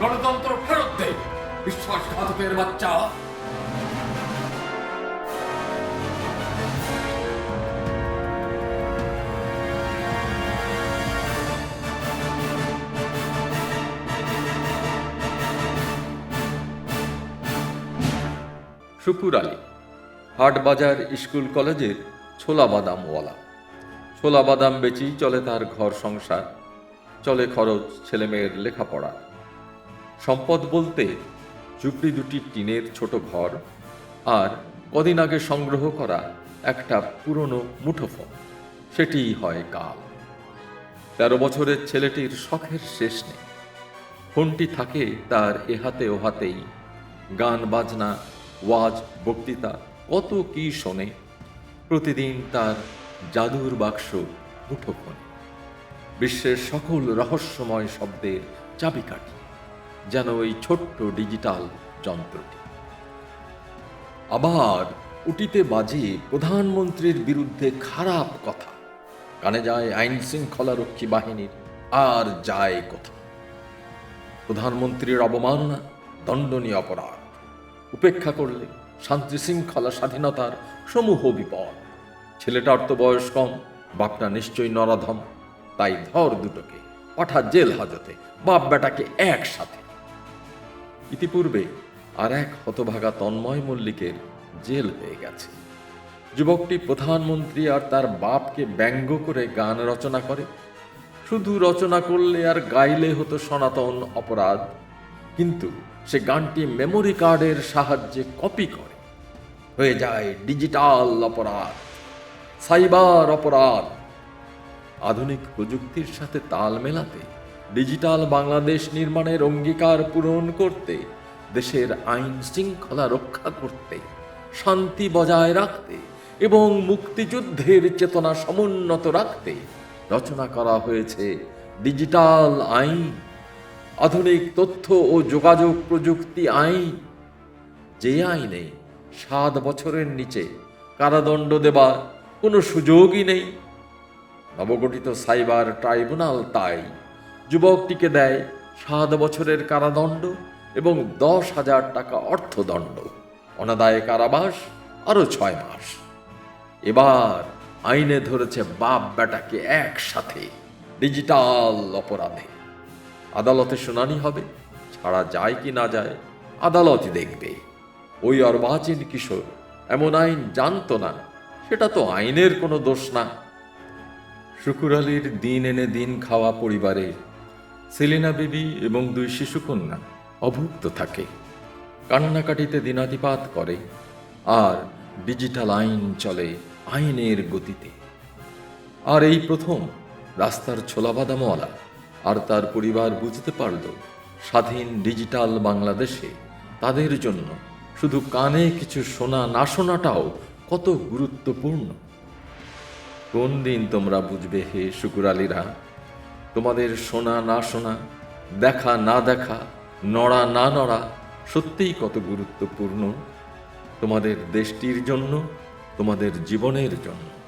গণতন্ত্র ফেরত দে। বিশ্বাসঘাতকের বাচ্চা। শুকুর আলী, হাটবাজার স্কুল কলেজের ছোলা বাদামওয়ালা। ছোলা বাদাম বেচেই চলে তার ঘর সংসার, চলে খরচ ছেলেমেয়ের লেখাপড়া। সম্পদ বলতে ঝুপড়ি দুটি টিনের ছোট ঘর আর কদিন আগে সংগ্রহ করা একটা পুরনো মুঠোফোন। সেটিই হয় কাল। তেরো বছরের ছেলেটির শখের শেষ নেই। ফোনটি থাকে তার এহাতে ওহাতেই গান, বাজনা, ওয়াজ, বক্তৃতা, কত কি শোনে। প্রতিদিন তার জাদুর বাক্স মুঠোফোন। বিশ্বের সকল রহস্যময় শব্দের চাবিকাঠি। যেন ওই ছোট্ট ডিজিটাল যন্ত্রটি। আবার উটিতে বাজে প্রধানমন্ত্রীর বিরুদ্ধে খারাপ কথা। কানে যায় আইন শৃঙ্খলা রক্ষী বাহিনীর, আর যায় কোথা। প্রধানমন্ত্রীর অবমাননা দণ্ডনীয় অপরাধ। উপেক্ষা করলে শান্তি শৃঙ্খলা স্বাধীনতার সমূহ বিপদ। ছেলেটার তো বয়স কম, বাপটা নিশ্চয়ই নরাধম। তাই ধর দুটোকে, পাঠা জেল হাজতে বাপ বেটাকে একসাথে। ইতিপূর্বে আর এক হতভাগা তন্ময় মল্লিকের জেল হয়ে গেছে। যুবকটি প্রধানমন্ত্রী আর তার বাপকে ব্যঙ্গ করে গান রচনা করে। শুধু রচনা করলে আর গাইলে হতো সনাতন অপরাধ, কিন্তু সে গানটি মেমোরি কার্ডের সাহায্যে কপি করে। হয়ে যায় ডিজিটাল অপরাধ সাইবার অপরাধ। আধুনিক প্রযুক্তির সাথে তাল মেলাতে ডিজিটাল বাংলাদেশ নির্মাণের অঙ্গীকার পূরণ করতে, দেশের আইন শৃঙ্খলা রক্ষা করতে, শান্তি বজায় রাখতে এবং মুক্তিযুদ্ধের চেতনা সমুন্নত রাখতে রচনা করা হয়েছে ডিজিটাল আইন, আধুনিক তথ্য ও যোগাযোগ প্রযুক্তি আইন। যে আইনে সাত বছরের নিচে কারাদণ্ড দেবার কোনো সুযোগই নেই। নবগঠিত সাইবার ট্রাইব্যুনাল তাই যুবকটিকে দেয় সাত বছরের কারাদণ্ড এবং দশ হাজার টাকা অর্থদণ্ড। অনাদায় কারাবাস, আরও ছয় মাস। এবার আইনে ধরেছে বাপ বেটাকে একসাথে ডিজিটাল অপরাধে। আদালতে শুনানি হবে, ছাড়া যায় কি না যায় আদালতই দেখবে। ওই অর্বাচীন কিশোর এমন আইন জানতো না, সেটা তো আইনের কোনো দোষ না। শুকুর আলীর দিন এনে দিন খাওয়া পরিবারে সেলিনা বিবি এবং দুই শিশুকন্যা অভুক্ত থাকে। কান্নাকাটিতে দিনাতিপাত করে আর ডিজিটাল আইন চলে আইনের গতিতে। আর এই প্রথম রাস্তার ছোলা ছোলাবাদামওয়ালা আর তার পরিবার বুঝতে পারল স্বাধীন ডিজিটাল বাংলাদেশে তাদের জন্য শুধু কানে কিছু শোনা না শোনাটাও কত গুরুত্বপূর্ণ। কোন দিন তোমরা বুঝবে হে শুকুর আলীরা তোমাদের শোনা না শোনা, দেখা না দেখা, নড়া না নড়া, সত্যিই কত গুরুত্বপূর্ণ। তোমাদের দেশটির জন্য, তোমাদের জীবনের জন্য।